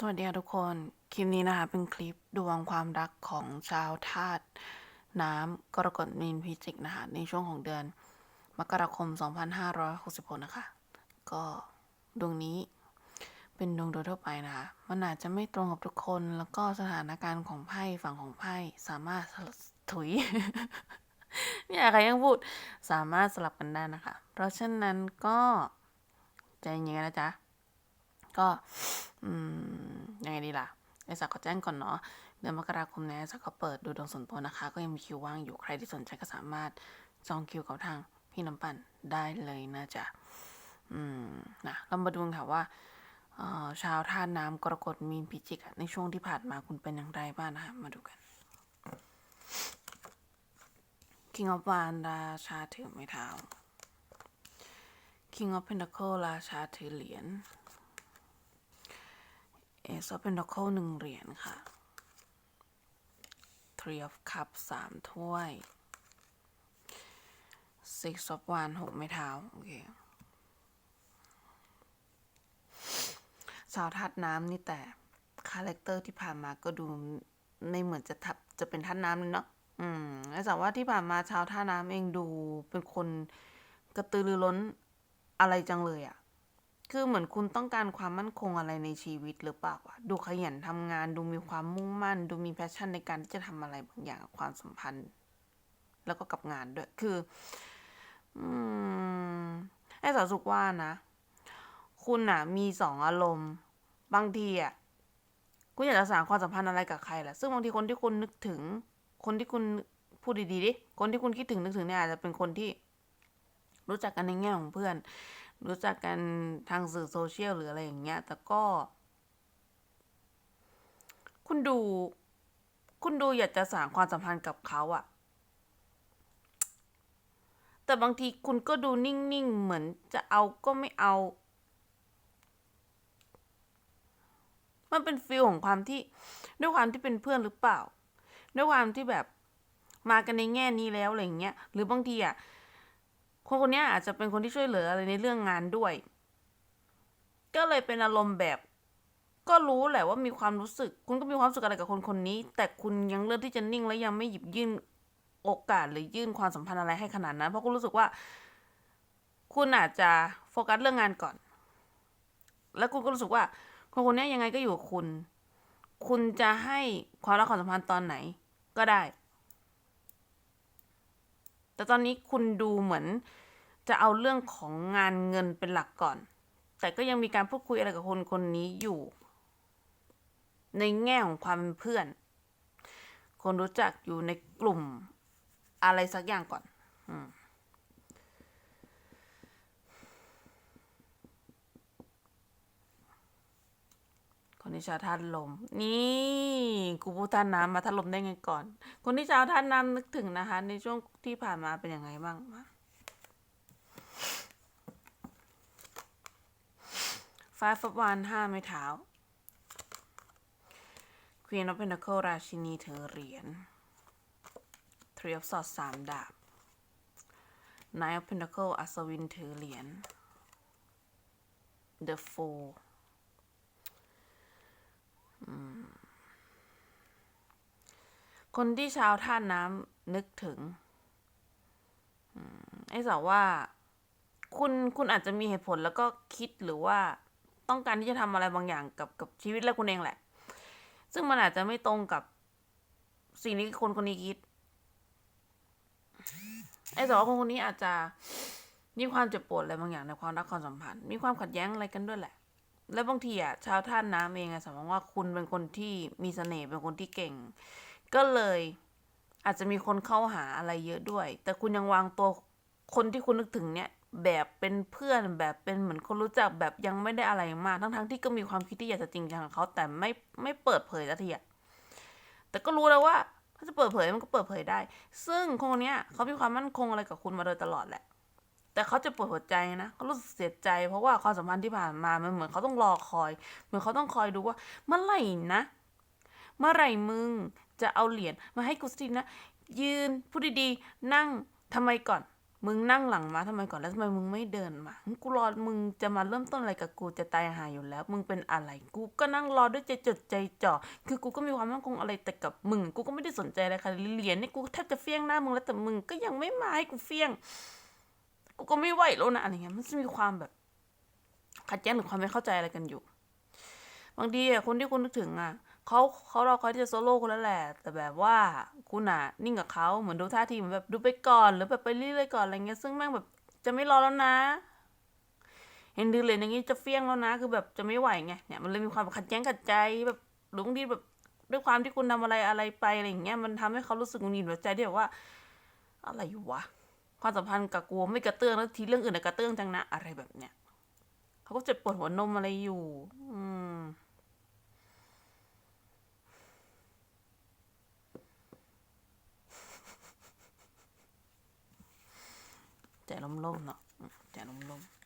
สวัสดีทุกคน คลิปนี้นะคะ เป็นคลิปดวงความรักของชาวธาตุน้ำกรกฎมีนพิจิกนะคะในช่วงของเดือน มกราคม 2566 นะคะ ก็ดวงนี้เป็นดวงโดยทั่วไปนะคะ มันอาจจะไม่ตรงกับทุกคนแล้วก็สถานการณ์ของไพ่ฝั่งของไพ่สามารถถุยเนี่ยใครยังพูดสามารถสลับกันได้นะคะ เพราะฉะนั้นก็ใจเย็นนะจ๊ะ ก็ยังไงดีล่ะไอสักขอแจ้งก่อนเนาะเดือนมกราคมนี้ไอสักก็เปิดดูดวงส่วนตัวนะคะ ก็ยังมีคิวว่างอยู่ใครที่สนใจก็สามารถจองคิวกับทางพี่น้ำปั่นได้เลยนะจ๊ะอืมนะเรามาดูกันค่ะว่าชาวท่าตุน้ำกรกฎมีนพิจิกในช่วงที่ผ่านมาคุณเป็นอย่างไรบ้างนะคะมาดูกัน King of wand ราชาถือไม้เท้า King of Pentacle ราชาถือเหรียญ Ace of Pentacle หนึ่งเหรียญค่ะ Three of Cups สามถ้วย Six of Wands หกไม้เท้าโอเคสาวธาตุน้ำนี่แต่คาแรคเตอร์ที่ผ่านมาก็ดูในเหมือนจะทับจะเป็นธาตุน้ำเลยเนาะ อืมแต่สาวว่าที่ผ่านมาชาวท่าน้ำเองดูเป็นคนกระตือรือร้นอะไรจังเลยอะ คือเหมือนคุณต้องการความมั่นคงอะไรในชีวิตหรือเปล่าวะดูขยันทำงาน ดูมีความมุ่งมั่น ดูมีแพชชั่นในการที่จะทำอะไรบางอย่างกับความสัมพันธ์ แล้วก็กับงานด้วย คือ อืมไอ้สาวสุกว่านะ คุณอะมีสองอารมณ์ บางทีอะคุณอยากจะสานความสัมพันธ์อะไรกับใครแหละซึ่งบางทีคนที่คุณนึกถึง คนที่คุณพูดดีๆดิ คนที่คุณคิดถึงนึกถึงเนี่ยอาจจะเป็นคนที่รู้จักกันในแง่ของเพื่อน รู้จักกันทางสื่อโซเชียลหรืออะไรอย่างเงี้ย แต่ก็ คุณดู คุณดูอยากจะสานความสัมพันธ์กับเขาอะแต่บางทีคุณก็ดูนิ่งๆ เหมือนจะเอาก็ไม่เอา มันเป็นฟีลของความที่ด้วยความที่เป็นเพื่อนหรือเปล่า ด้วยความที่แบบมากันในแง่นี้แล้วอะไรอย่างเงี้ย หรือบางทีอะ คนคนนี้อาจจะเป็นคนที่ช่วยเหลืออะไรในเรื่องงานด้วย ก็เลยเป็นอารมณ์แบบ ก็รู้แหละว่ามีความรู้สึก คุณก็มีความรู้สึกอะไรกับคนคนนี้ แต่คุณยังเลือกที่จะนิ่งและยังไม่หยิบยื่นโอกาสหรือยื่นความสัมพันธ์อะไรให้ขนาดนั้น เพราะคุณรู้สึกว่า คุณอาจจะโฟกัสเรื่องงานก่อน แล้วคุณก็รู้สึกว่า คนคนนี้ยยังไงก็อยู่กับคุณ คุณจะให้ความรักความสัมพันธ์ตอนไหนก็ได้ แต่ตอนนี้คุณดูเหมือน จะเอาเรื่องของงานเงินเป็นหลักก่อน แต่ก็ยังมีการพูดคุยอะไรกับคนคนนี้อยู่ ในแง่ของความเป็นเพื่อน คนรู้จักอยู่ในกลุ่มอะไรสักอย่างก่อนอคนที่ชาวท่านลม นี่กูพูดท่านน้ำมาท่านลมได้ไงก่อน คนที่ชาวท่านน้ำนึกถึงนะคะ ในช่วงที่ผ่านมาเป็นยังไงบ้าง มาฟ้าฟับวานห้าไม้เท้า Queen of Pentacle ราชินีถือเหรียญ Three of Swords สามดาบ Nine of Pentacle อัศวินถือเหรียญ The Fool คนที่ชาวท่าน้ำนึกถึงไอ้สาวว่า คุณคุณอาจจะมีเหตุผลแล้วก็คิดหรือว่า ต้องการที่จะทำอะไรบางอย่างกับกับชีวิตและคุณเองแหละ ซึ่งมันอาจจะไม่ตรงกับสิ่งที่คนคนนี้คิด ไอ้สาวว่าคนคนนี้อาจจะมีความเจ็บปวดอะไรบางอย่างในความรักความสัมพันธ์ มีความขัดแย้งอะไรกันด้วยแหละ แล้วบางทีอะชาวท่าน้ำเองอะสมมติว่าคุณเป็นคนที่มีเสน่ห์เป็นคนที่เก่ง ก็เลยอาจจะมีคนเข้าหาอะไรเยอะด้วย แต่คุณยังวางตัวคนที่คุณนึกถึงเนี่ย แบบเป็นเพื่อนแบบเป็นเหมือนคนรู้จักแบบยังไม่ได้อะไรมากทั้งๆที่ก็มีความคิดที่อยากจะจริงจังกับเขาแต่ไม่ไม่เปิดเผยสักทีอะแต่ก็รู้แล้วว่าถ้าจะเปิดเผยมันก็เปิดเผยได้ ซึ่งคนนเนี้ยเขามีความมั่นคงอะไรกับคุณมาโดยตลอดแหละ แต่เขาจะปวดหัวใจนะเขารู้สึกเสียใจ เพราะว่าความสัมพันธ์ที่ผ่านมา มันเหมือนเขาต้องรอคอย เหมือนเขาต้องคอยดูว่า เมื่อไหร่นะ เมื่อไหร่มึงจะเอาเหรียญมาให้กูสักทีนะ ยืนพูดดีๆ นั่งทำไมก่อน มึงนั่งหลังมาทำไมก่อนแล้วทำไมมึงไม่เดินมา กูรอ มึงจะมาเริ่มต้นอะไรกับกูจะตายหายอยู่แล้ว มึงเป็นอะไร กูก็นั่งรอด้วยใจจดใจจ่อ คือกูก็มีความมั่นคงอะไรแต่กับมึง กูก็ไม่ได้สนใจอะไรค่ะเหรียญนี่กูแทบจะเฟี้ยงหน้ามึงแล้วแต่มึงก็ยังไม่มาให้กูเฟี้ยง กูก็ไม่ไหวแล้วนะอะไรเงี้ย มันจะมีความแบบขัดแย้งหรือความไม่เข้าใจอะไรกันอยู่ บางทีอะคนที่คุณนึกถึงอะ เขาเขารอเขาที่จะโซโล่คุณแล้วแหละ แต่แบบว่าคุณอะนิ่งกับเขาเหมือนดูท่าทีเหมือนแบบดูไปก่อนหรือแบบไปเรื่อยๆก่อนอะไรเงี้ยซึ่งแม่งแบบจะไม่รอแล้วนะ เห็นดูเลยอย่างงี้จะเฟี้ยงแล้วนะ คือแบบจะไม่ไหวไงเนี่ยมันเลยมีความขัดแย้งขัดใจแบบหรือบางทีแบบด้วยความที่คุณทำอะไรอะไรไปอะไรอย่างเงี้ยมันทำให้เขารู้สึกหงุดหงิดหัวใจที่แบบว่า อะไรอยู่วะความสัมพันธ์กับกูไม่กระเตื้องแล้วทีเรื่องอื่นน่ะกระเตื้องจังนะอะไรแบบเนี้ยเขาก็เจ็บปวดหัวนมอะไรอยู่ อืม ล่มๆเนาะอืมใจล่มๆ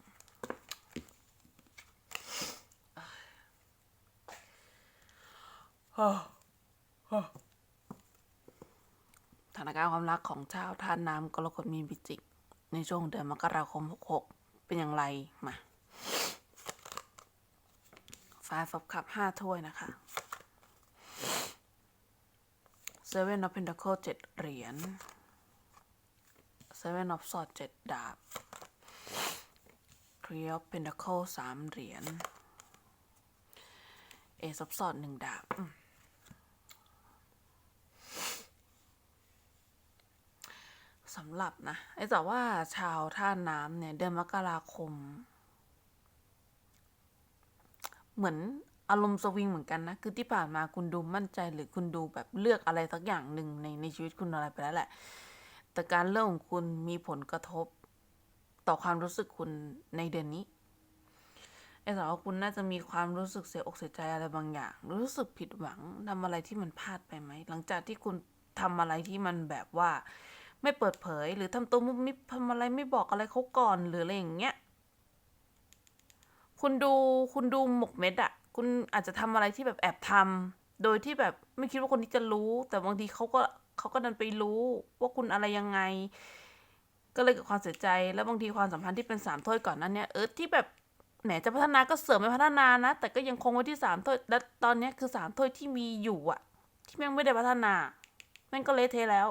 สถานการณ์ความรักของชาวท่าน้ำกรกฎมีนพิจิก ในช่วงเดือนมกราคม 66 เป็นอย่างไรมาไฟฟับคับห้าถ้วยนะคะ Seven of Pentacle เจ็ดเหรียญ Seven of Swords เจ็ดดาบ Three of Pentacle สามเหรียญ Ace of Swords หนึ่งดาบสำหรับนะไอ้แต่ว่าชาวท่าน้ำเนี่ย เดือนมกราคม เหมือนอารมณ์สวิงเหมือนกันนะ คือที่ผ่านมาคุณดูมั่นใจหรือคุณดูแบบเลือกอะไรสักอย่างหนึ่งในในชีวิตคุณอะไรไปแล้วแหละ แต่การเลือกของคุณมีผลกระทบ ต่อความรู้สึกคุณในเดือนนี้ไอ้สาวว่าคุณน่าจะมีความรู้สึกเสียอกเสียใจอะไรบางอย่าง รู้สึกผิดหวังทำอะไรที่มันพลาดไปไหม หลังจากที่คุณทำอะไรที่มันแบบว่า ไม่เปิดเผย หรือทำตัวมุบมิบทำอะไรไม่บอกอะไรเขาก่อนหรืออะไรอย่างเงี้ย คุณดูคุณดูหมกเม็ดอะคุณอาจจะทำอะไรที่แบบแอบทำโดยที่แบบไม่คิดว่าคนนี้จะรู้ แต่บางทีเขาก็ เขาก็ดันไปรู้ว่าคุณอะไรยังไง ก็เลยเกิดความเสียใจ แล้วบางทีความสัมพันธ์ที่เป็นสามถ้วยก่อนนั้นเนี่ยเออที่แบบแหมจะพัฒนาก็เสริมไม่พัฒนานะ แต่ก็ยังคงไว้ที่สามถ้วยและตอนนี้คือสามถ้วยที่มีอยู่อะที่แม่งไม่ได้พัฒนาแม่งก็เละเทะแล้ว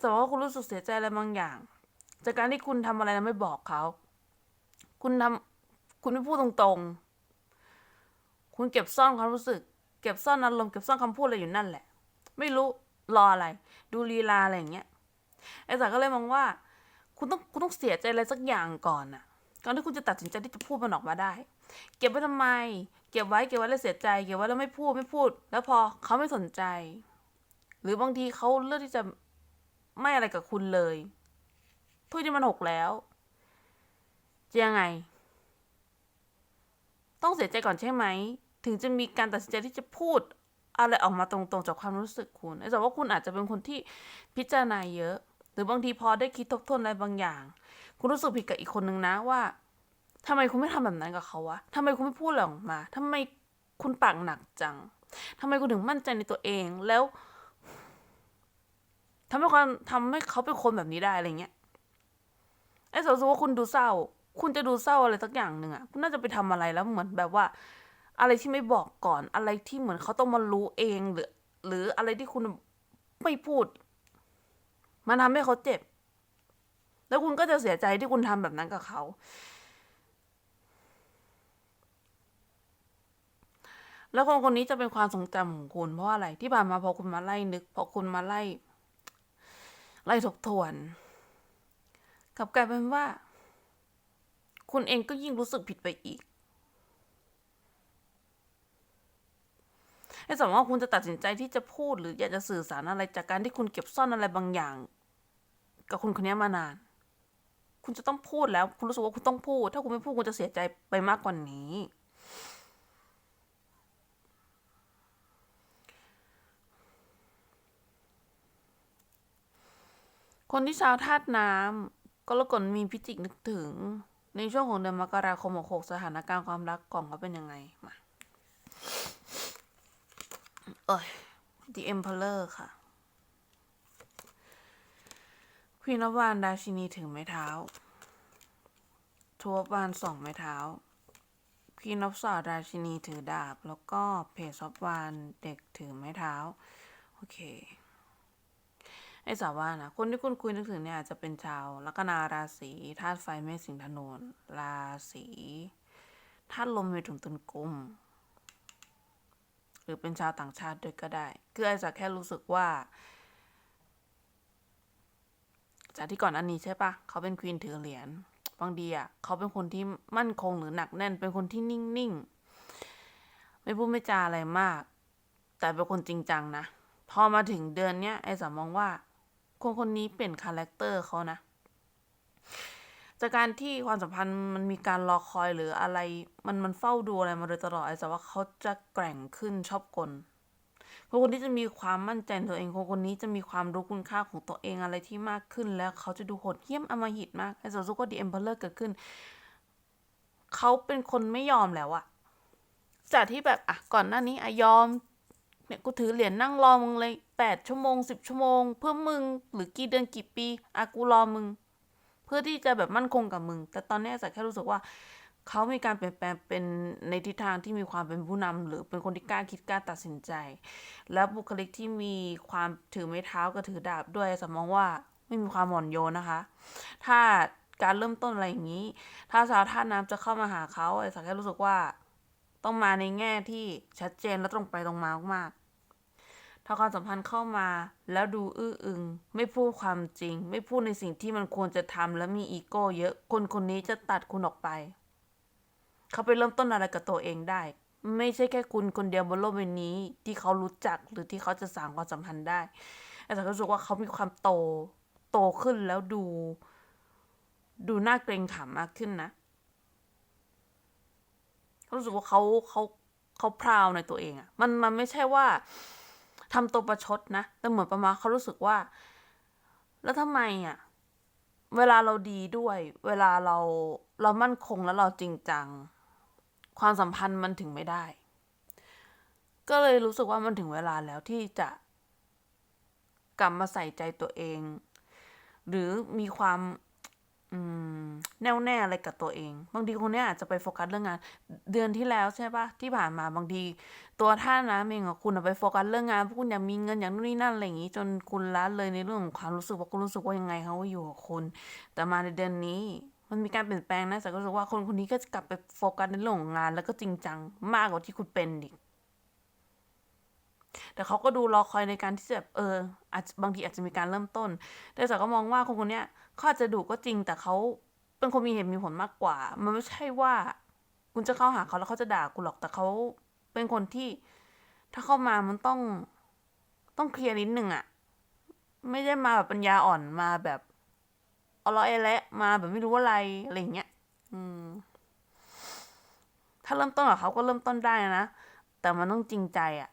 แต่ว่าคุณรู้สึกเสียใจอะไรบางอย่าง จากการที่คุณทำอะไรแล้วไม่บอกเขาคุณทำคุณไม่พูดตรงๆ คุณเก็บซ่อนความรู้สึก เก็บซ่อนอารมณ์เก็บซ่อนคำพูดอะไรอยู่นั่นแหละ ไม่รู้ รออะไร ดูลีลาอะไรอย่างเงี้ยไอ้สาก็เลยมองว่า คุณต้องคุณต้องเสียใจอะไรสักอย่างก่อนน่ะก่อนที่คุณจะตัดสินใจที่จะพูดมันออกมาได้ เก็บไว้ทำไม เก็บไว้เก็บไว้แล้วเสียใจ เก็บไว้แล้วไม่พูดไม่พูด แล้วพอเขาไม่สนใจ หรือบางทีเขาเลือกที่จะไม่อะไรกับคุณเลยถ้วยที่มันหกแล้วจะยังไง ต้องเสียใจก่อนใช่ไหม ถึงจะมีการตัดสินใจที่จะพูด อะไรออกมาตรงๆจากความรู้สึกคุณไอ้แต่ว่าคุณอาจจะเป็นคนที่พิจารณาเยอะ หรือบางทีพอได้คิดทบทวนอะไรบางอย่าง คุณรู้สึกผิดกับอีกคนนึงนะว่าทำไมคุณไม่ทำแบบนั้นกับเขาวะทำไมคุณไม่พูดอะไรออกมาทำไมคุณปากหนักจังทำไมคุณถึงมั่นใจในตัวเองแล้วทำให้ความทำให้เขาเป็นคนแบบนี้ได้อะไรเงี้ยไอ้สมมติว่าคุณดูเศร้า คุณจะดูเศร้าอะไรสักอย่างหนึ่งอะคุณน่าจะไปทำอะไรแล้วเหมือนแบบว่า อะไรที่ไม่บอกก่อน อะไรที่เหมือนเขาต้องมารู้เองหรือ หรืออะไรที่คุณไม่พูด มันทำให้เขาเจ็บ แล้วคุณก็จะเสียใจที่คุณทำแบบนั้นกับเขา แล้วคนคนนี้จะเป็นความทรงจำของคุณเพราะอะไรที่ผ่านมาพอคุณมาไล่นึกพอคุณมาไล่ ไล่ทบทวนกลับกลายเป็นว่า คุณเองก็ยิ่งรู้สึกผิดไปอีก ไอ้สมมติว่าคุณจะตัดสินใจที่จะพูดหรืออยากจะสื่อสารอะไรจากการที่คุณเก็บซ่อนอะไรบางอย่าง กับคนคนนี้มานาน คุณจะต้องพูดแล้ว คุณรู้สึกว่าคุณต้องพูด ถ้าคุณไม่พูดคุณจะเสียใจไปมากกว่านี้ คนที่ชาวธาตุน้ำก็รกฎมีพิจิกนึกถึง ในช่วงของเดือนมกราคมหกสถานการณ์ความรักของเขาเป็นยังไงมา เอ้ย The Emperor ค่ะควีนอฟวานราชินีถือไม้เท้าทัวร์วานสองไม้เท้าควีนอฟสอดราชินีถือดาบ แล้วก็เพจอฟวานเด็กถือไม้เท้า โอเคไอ้สาวว่านะ คนที่คุณคุยนึกถึงเนี่ยอาจจะเป็นชาวลัคนาราศีธาตุไฟเมษสิงห์ธนูราศีธาตุลมเมถุนตุลกุม หรือเป็นชาวต่างชาติด้วยก็ได้ คือไอ้จะแค่รู้สึกว่า จากที่ก่อนอันนี้ใช่ปะเขาเป็นควีนถือเหรียญบางทีอะเขาเป็นคนที่มั่นคงหรือหนักแน่น เป็นคนที่นิ่งๆ ไม่พูดไม่จาอะไรมาก แต่เป็นคนจริงจังนะ พอมาถึงเดือนเนี้ยไอ้สามองว่า คนคนนี้เปลี่ยนคาแรคเตอร์เขานะ จากการที่ความสัมพันธ์มันมีการรอคอยหรืออะไร มันมันเฝ้าดูอะไรมาโดยตลอดไอ้แต่ว่าเขาจะแกร่งขึ้นชอบกลคนคนนี้จะมีความมั่นใจในตัวเองคนคนนี้จะมีความรู้คุณค่าของตัวเองอะไรที่มากขึ้น แล้วเขาจะดูโหดเหี้ยมอำมหิตมากไอ้สาวซุกก็ดีเอ็มเพลเลอร์เกิดขึ้น เขาเป็นคนไม่ยอมแล้วอะจากที่แบบอะก่อนหน้านี้อะยอมเนี่ยกูถือเหรียญนั่งรอมึงเลยแปดชั่วโมงสิบชั่วโมง เพื่อมึงหรือกี่เดือนกี่ปีอะกูรอมึง เพื่อที่จะแบบมั่นคงกับมึง แต่ตอนนี้สักแค่รู้สึกว่าเขามีการเปลี่ยนแปลงเป็นในทิศทางที่มีความเป็นผู้นำหรือเป็นคนที่กล้าคิดกล้าตัดสินใจ และบุคลิกที่มีความถือไม้เท้ากับถือดาบด้วยสมองว่าไม่มีความหม่อนโยนนะคะ ถ้าการเริ่มต้นอะไรอย่างนี้ ถ้าชาวท่าน้ำจะเข้ามาหาเขาไอ้สักแค่รู้สึกว่า ต้องมาในแง่ที่ชัดเจนและตรงไปตรงมามากๆ ถ้าความสัมพันธ์เข้ามา แล้วดูอื้ออึง ไม่พูดความจริง ไม่พูดในสิ่งที่มันควรจะทำและมีอีโก้เยอะ คนคนนี้จะตัดคุณออกไป เขาไปเริ่มต้นอะไรกับตัวเองได้ ไม่ใช่แค่คุณคนเดียวบนโลกใบนี้ ที่เขารู้จักหรือที่เขาจะสร้างความสัมพันธ์ได้แต่รู้สึกว่าเขามีความโต โตขึ้นแล้วดู ดูน่าเกรงขามมากขึ้นนะรู้สึกว่าเขาเขาเขาพราวในตัวเองอะมันมันไม่ใช่ว่า ทำตัวประชดนะ แต่เหมือนประมาณเขารู้สึกว่า แล้วทำไมอะเวลาเราดีด้วย เวลาเราเรามั่นคงแล้วเราจริงจัง ความสัมพันธ์มันถึงไม่ได้ ก็เลยรู้สึกว่ามันถึงเวลาแล้วที่จะกลับมาใส่ใจตัวเอง หรือมีความ แน่วแน่อะไรกับตัวเอง บางทีคนเนี้ยอาจจะไปโฟกัสเรื่องงาน เดือนที่แล้วใช่ปะที่ผ่านมาบางที ตัวท่านนะเองอะคุณไปโฟกัสเรื่องงานเพราะคุณอยากมีเงินอย่างนู่นนี่นั่นอะไรอย่างงี้ จนคุณละเลยในเรื่องของความรู้สึกว่าคุณรู้สึกว่ายังไงเขาก็อยู่กับคุณ แต่มาในเดือนนี้มันมีการเปลี่ยนแปลงนะแต่ก็รู้สึกว่าคนคนนี้ก็จะกลับไปโฟกัสในเรื่องของงาน แล้วก็จริงจังมากกว่าที่คุณเป็นอีก แต่เขาก็ดูรอคอยในการที่จะเอออาจบางทีอาจจะมีการเริ่มต้น แต่สาวก็มองว่าคนคนนี้เขาอาจจะดุก็จริงแต่เขาเป็นคนมีเหตุมีผลมากกว่า มันไม่ใช่ว่าคุณจะเข้าหาเขาแล้วเขาจะด่าคุณหรอกแต่เขาเป็นคนที่ ถ้าเข้ามามันต้องต้องเคลียร์นิดหนึ่งอะไม่ได้มาแบบปัญญาอ่อนมาแบบเอาละไอ้และมาแบบไม่รู้อะไรอะไรอย่างเงี้ยอืม ถ้าเริ่มต้นกับเขาก็เริ่มต้นได้นะแต่มันต้องจริงใจอะ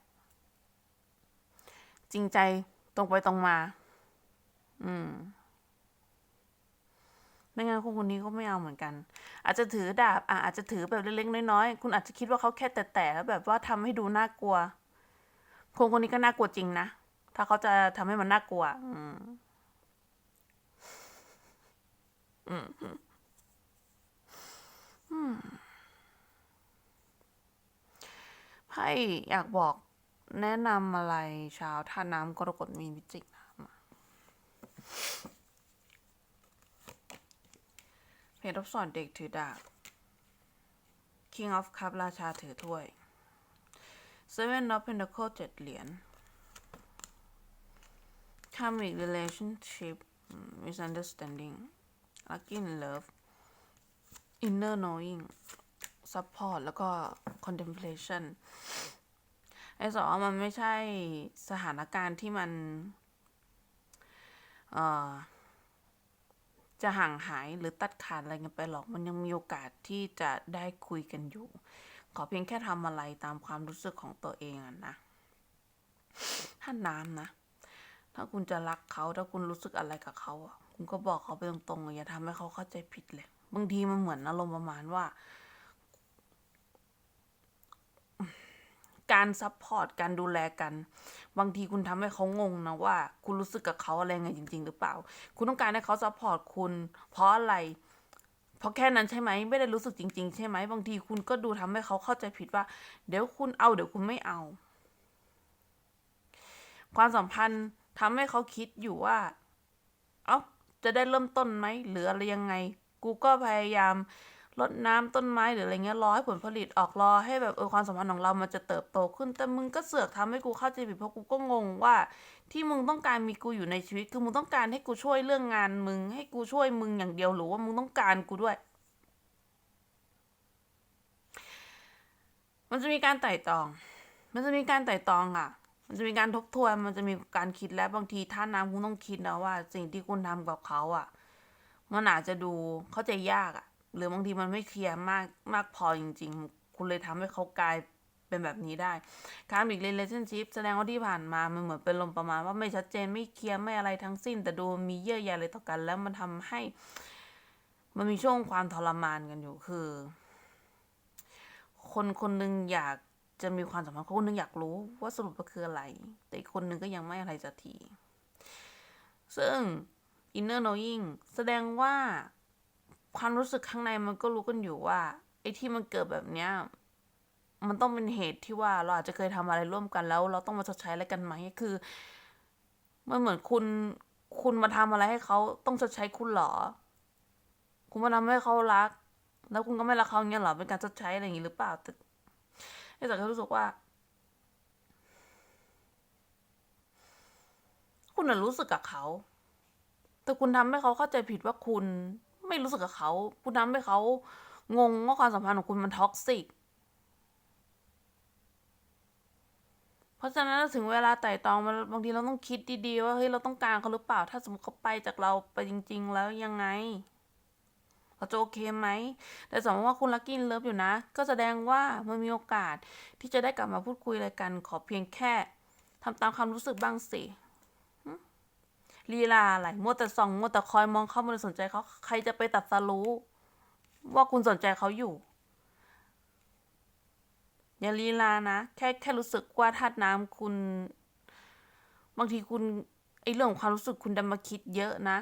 จริงใจตรงไปตรงมา อืม ไม่งั้นคนคนนี้ก็ไม่เอาเหมือนกัน อาจจะถือดาบอะอาจจะถือแบบเล็กๆน้อยๆคุณอาจจะคิดว่าเขาแค่แต่แต่แล้วแบบว่าทำให้ดูน่ากลัว คนคนนี้ก็น่ากลัวจริงนะ ถ้าเขาจะทำให้มันน่ากลัว อืม อืมอืมไพ่อยากบอก แนะนำอะไรชาวท่าน้ำกรกฎมีนพิจิกน้ำอะเพจรบสอนเด็กถือดาบ King of Cup ราชาถือถ้วย Seven of Pentacle เจ็ดเหรียญ Karmic Relationship Misunderstanding Lucky in Love Inner Knowing Support แล้วก็ Contemplation ไอ้สองมันไม่ใช่สถานการณ์ที่มันเอ่อจะห่างหายหรือตัดขาดอะไรกันไปหรอก มันยังมีโอกาสที่จะได้คุยกันอยู่ ขอเพียงแค่ทำอะไรตามความรู้สึกของตัวเองอะนะ ถ้าน้ำนะ ถ้าคุณจะรักเขาถ้าคุณรู้สึกอะไรกับเขาอะคุณก็บอกเขาไปตรงๆอย่าทำให้เขาเข้าใจผิดเลย บางทีมันเหมือนอารมณ์ประมาณว่า การซัพพอร์ตการดูแลกัน บางทีคุณทำให้เขางงนะว่า คุณรู้สึกกับเขาอะไรไงจริง ๆ หรือเปล่า คุณต้องการให้เขาซัพพอร์ตคุณ เพราะอะไร เพราะแค่นั้นใช่ไหมไม่ได้รู้สึกจริง ๆ ใช่ไหมบางทีคุณก็ดูทำให้เขาเข้าใจผิดว่า เดี๋ยวคุณเอาเดี๋ยวคุณไม่เอา ความสัมพันธ์ทำให้เขาคิดอยู่ว่า เอ้าจะได้เริ่มต้นไหมหรืออะไรยังไง กูก็พยายาม รดน้ำต้นไม้หรืออะไรเงี้ยรอให้ผลผลิตออกรอให้แบบเออความสัมพันธ์ของเรามันจะเติบโตขึ้น แต่มึงก็เสือกทำให้กูเข้าใจผิดเพราะกูก็งงว่า ที่มึงต้องการมีกูอยู่ในชีวิตคือมึงต้องการให้กูช่วยเรื่องงานมึง ให้กูช่วยมึงอย่างเดียวหรือว่ามึงต้องการกูด้วย มันจะมีการไต่ตอง มันจะมีการไต่ตองอะมันจะมีการทบทวน มันจะมีการคิดและบางทีท่าน้ำคุณต้องคิดนะว่า สิ่งที่คุณทำกับเขาอะ มันอาจจะดูเข้าใจยากอะ หรือบางทีมันไม่เคลียร์มากมากพอจริง ๆ คุณเลยทำให้เขากลายเป็นแบบนี้ได้การบิก relationship แสดงว่าที่ผ่านมามันเหมือนเป็นลมประมาณว่าไม่ชัดเจนไม่เคลียร์ไม่อะไรทั้งสิ้น แต่ดูมีเยื่อใยอะไรต่อกัน แล้วมันทำให้ มันมีช่วงความทรมานกันอยู่คือ คนคนหนึ่งอยากจะมีความสัมพันธ์คนหนึ่งอยากรู้ว่าสรุปมันคืออะไร แต่อีกคนหนึ่งก็ยังไม่อะไรสักที ซึ่ง inner knowing แสดงว่า ความรู้สึกข้างในมันก็รู้กันอยู่ว่าไอ้ที่มันเกิดแบบเนี้ยมันต้องเป็นเหตุที่ว่าเราอาจจะเคยทำอะไรร่วมกันแล้ว เราต้องมาชดใช้อะไรกันไหมคือมันเหมือนคุณคุณมาทำอะไรให้เขาต้องชดใช้คุณเหรอ คุณมาทำให้เขารัก แล้วคุณก็ไม่รักเขาอย่างเงี้ยเหรอเป็นการชดใช้อะไรอย่างงี้หรือเปล่าแต่แต่ก็รู้สึกว่า คุณน่ะรู้สึกกับเขา แต่คุณทำให้เขาเข้าใจผิดว่าคุณ ไม่รู้สึกกับเขา คุณทำให้เขางงว่าความสัมพันธ์ของคุณมันท็อกซิก เพราะฉะนั้นถึงเวลาไต่ตองมันบางทีเราต้องคิดดีๆว่าเฮ้ยเราต้องการเขาหรือเปล่า ถ้าสมมติเขาไปจากเราไปจริง ๆ แล้วยังไงเราจะโอเคไหม แต่สมมติว่าคุณลักกี้เลิฟอยู่นะ ก็แสดงว่ามันมีโอกาสที่จะได้กลับมาพูดคุยอะไรกัน ขอเพียงแค่ทำตามความรู้สึกบ้างสิ ลีลาอะไรมัวแต่ส่องมัวแต่คอยมองเขาไม่ได้สนใจเขาใครจะไปตัดสรู้ ว่าคุณสนใจเขาอยู่อย่าลีลานะแค่แค่รู้สึกว่าธาตุน้ำคุณ บางทีคุณไอเรื่องของความรู้สึกคุณดันมาคิดเยอะนะ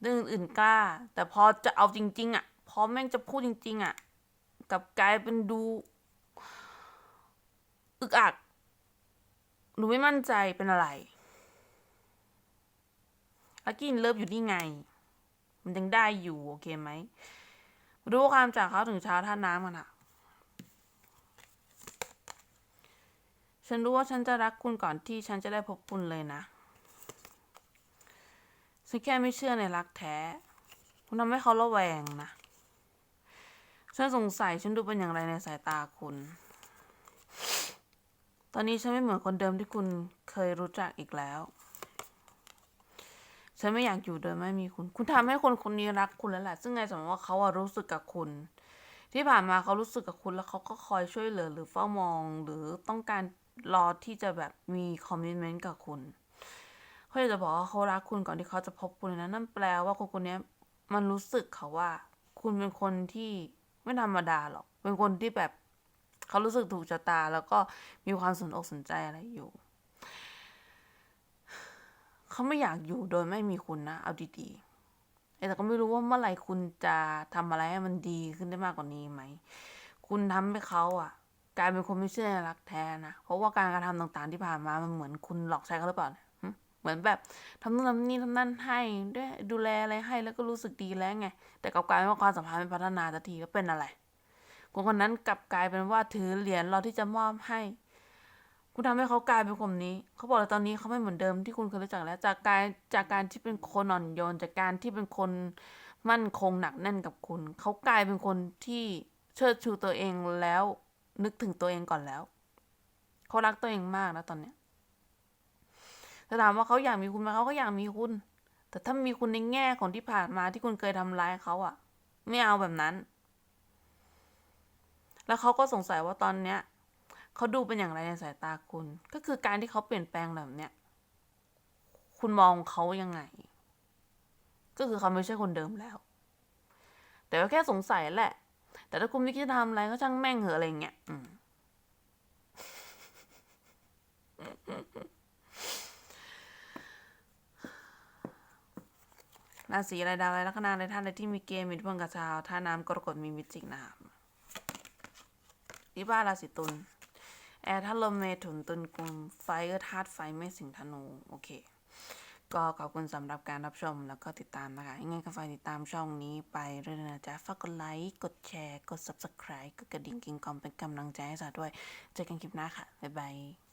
เรื่องอื่นกล้า แต่พอจะเอาจริง ๆอะพอแม่งจะพูดจริง ๆอะกับกลายเป็นดู อึกอักหนูไม่มั่นใจเป็นอะไร ลักกี้เลิฟอยู่นี่ไง มันยังได้อยู่ โอเคไหมมาดูความจากเขาถึงเช้าท่าน้ำกันอะฉันรู้ว่าฉันจะรักคุณก่อนที่ฉันจะได้พบคุณเลยนะ ฉันแค่ไม่เชื่อในรักแท้ คุณทำให้เขาระแวงนะ ฉันสงสัยฉันดูเป็นอย่างไรในสายตาคุณ ตอนนี้ฉันไม่เหมือนคนเดิมที่คุณเคยรู้จักอีกแล้ว ฉันไม่อยากอยู่โดยไม่มีคุณ คุณทำให้คนคนนี้รักคุณแล้วแหละซึ่งไงสมมติว่าเขาอะรู้สึกกับคุณ ที่ผ่านมาเขารู้สึกกับคุณแล้วเขาก็คอยช่วยเหลือหรือเฝ้ามอง หรือต้องการรอที่จะแบบมีคอมมิชเมนต์กับคุณเขาอยากจะบอกว่าเขารักคุณก่อนที่เขาจะพบคุณนะนั่นแปลว่าคนคนนี้มันรู้สึกเขาว่า คุณเป็นคนที่ไม่ธรรมดาหรอก เป็นคนที่แบบเขารู้สึกถูกชะตา แล้วก็มีความสนอกสนใจอะไรอยู่ เขาไม่อยากอยู่โดยไม่มีคุณนะ เอาดีๆแต่ก็ไม่รู้ว่าเมื่อไหร่คุณจะทำอะไรให้มันดีขึ้นได้มากกว่านี้ไหม คุณทำให้เขาอะกลายเป็นคนไม่เชื่อในรักแท้นะ เพราะว่าการกระทำต่างๆที่ผ่านมา มันเหมือนคุณหลอกใช้เขาหรือเปล่าเหมือนแบบทำนู่นทำนี่ทำนั่นให้ด้วยดูแลอะไรให้แล้วก็รู้สึกดีแล้วไง แต่กลับกลายเป็นว่าความสัมพันธ์ไม่พัฒนาสักทีก็เป็นอะไรคนคนนั้นกลับกลายเป็นว่าถือเหรียญรอที่จะมอบให้ คุณทำให้เขากลายเป็นคนนี้ เขาบอกเลยตอนนี้เขาไม่เหมือนเดิมที่คุณเคยรู้จักแล้ว จากการจากการที่เป็นคนอ่อนโยน จากการที่เป็นคนมั่นคงหนักแน่นกับคุณ เขากลายเป็นคนที่เชิดชูตัวเองแล้ว นึกถึงตัวเองก่อนแล้ว เขารักตัวเองมากนะตอนเนี้ยแต่ถามว่าเขาอยากมีคุณไหมเขาก็อยากมีคุณ แต่ถ้ามีคุณในแง่ของที่ผ่านมาที่คุณเคยทำร้ายเขาอะไม่เอาแบบนั้น แล้วเขาก็สงสัยว่าตอนเนี้ย เขาดูเป็นอย่างไรในสายตาคุณ ก็คือการที่เขาเปลี่ยนแปลงแบบเนี้ยคุณมองเขายังไง ก็คือเขาไม่ใช่คนเดิมแล้ว แต่ก็แค่สงสัยแหละ แต่ถ้าคุณไม่คิดจะทำอะไรก็ช่างแม่งเหอะอะไรเงี้ยอืราศีอะไรดาวอะไรลัคนาในท่านใดที่มีเกมมีพื่อนกับชาวท่าน้ำกรกฎมีมิจิกนะคนี่บ้าราศีตุล แอร์ธาตุลมเมถุนตุลกุมไฟก็ธาตุไฟไม่สิงธนู โอเค ก็ขอบคุณสำหรับการรับชมแล้วก็ติดตามนะคะยังไงก็ฝากติดตามช่องนี้ไปเรื่อยๆนะจ๊ะฝากกดไลค์กดแชร์ กด subscribe กดกระดิ่งกิงกอมเป็นกำลังใจให้สาด้วย เจอกันคลิปหน้าค่ะ บ๊ายบาย